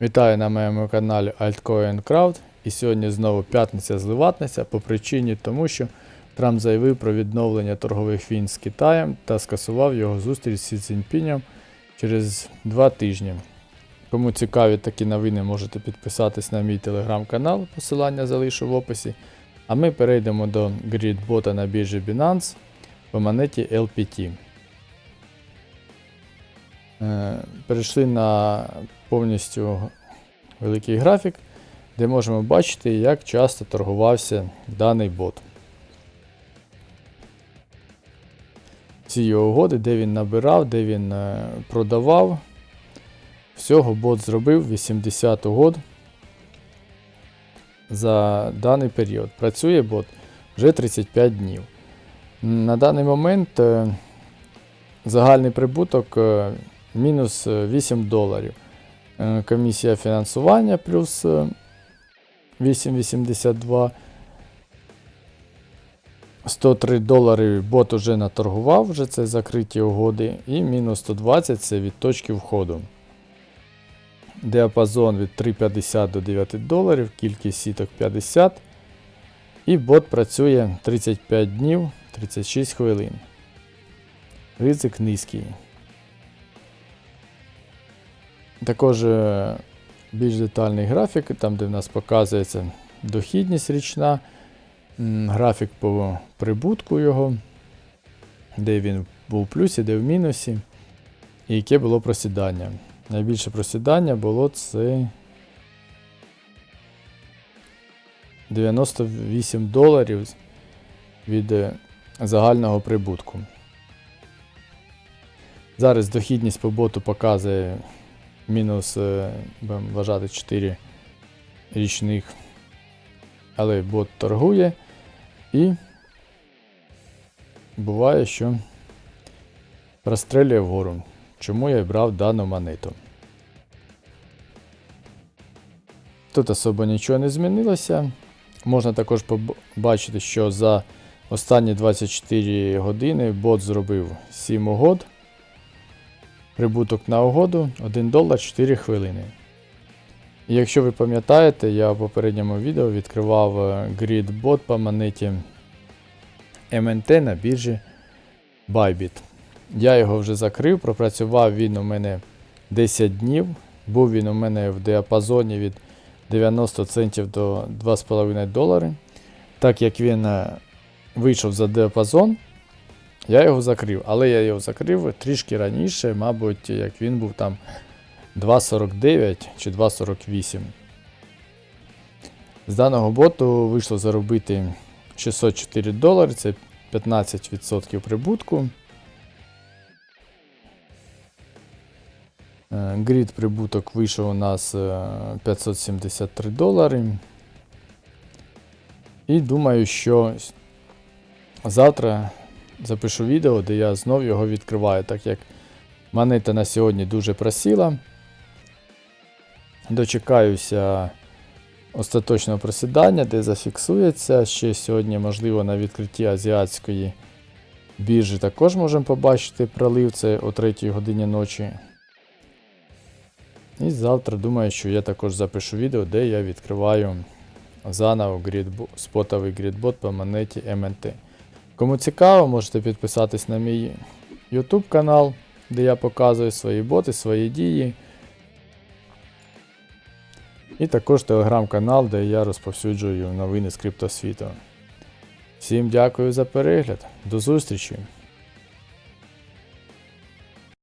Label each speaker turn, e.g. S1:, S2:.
S1: Вітаю на моєму каналі Altcoin Crowd. І сьогодні знову п'ятниця зливатниця по причині тому, що Трамп заявив про відновлення торгових війн з Китаєм та скасував його зустріч з Сі через два тижні. Кому цікаві такі новини, можете підписатись на мій телеграм-канал, посилання залишу в описі. А ми перейдемо до грідбота на біржі Binance по монеті LPT. Е, Перейшли на повністю великий графік, де можемо бачити, як часто торгувався даний бот. Ці його угоди, де він набирав, де він е, продавав. Всього бот зробив 80 угод за даний період. Працює бот вже 35 днів. На даний момент е, загальний прибуток е, мінус е, 8 доларів. Е, Комісія фінансування плюс е, 8,82. 103 долари бот уже наторгував, вже це закриті угоди. І мінус 120 це від точки входу. Діапазон від 3,50 до 9 доларів, кількість сіток 50. І бот працює 35 днів 36 хвилин. Ризик низький. Також е, більш детальний графік, там де в нас показується дохідність річна, графік по прибутку його, де він був в плюсі, де в мінусі, і яке було просідання. Найбільше просідання було це 98 доларів від е, загального прибутку. Зараз дохідність по боту показує мінус, е, будемо вважати 4 річних. Але бот торгує і буває, що розстрілює вгору. Чому я брав дану монету. Тут особо нічого не змінилося. Можна також побачити, що за останні 24 години бот зробив 7 угод. Прибуток на угоду 1 долар 4 хвилини. І якщо ви пам'ятаєте, я в попередньому відео відкривав е, грід-бот по монеті MNT на біржі Bybit. Я його вже закрив, пропрацював він у мене 10 днів. Був він у мене в діапазоні від 90 центів до 2,5 долари. Так як він е, вийшов за діапазон, я його закрив. Але я його закрив трішки раніше, мабуть, як він був там 2,49 чи 2,48. З даного боту вийшло заробити 604 долари, це 15% прибутку. Е, Грід прибуток вийшов у нас е, 573 долари. І думаю, що завтра запишу відео, де я знов його відкриваю, так як монета на сьогодні дуже просіла. Дочекаюся остаточного просідання, де зафіксується. Ще сьогодні, можливо, на відкритті азіатської біржі також можемо побачити пролив це о 3 годині ночі. І завтра думаю, що я також запишу відео, де я відкриваю заново грідбо, спотовий грідбот по монеті MNT. Кому цікаво, можете підписатись на мій YouTube канал, де я показую свої боти, свої дії. І також телеграм-канал, де я розповсюджую новини з криптосвіту. Всім дякую за перегляд. До зустрічі!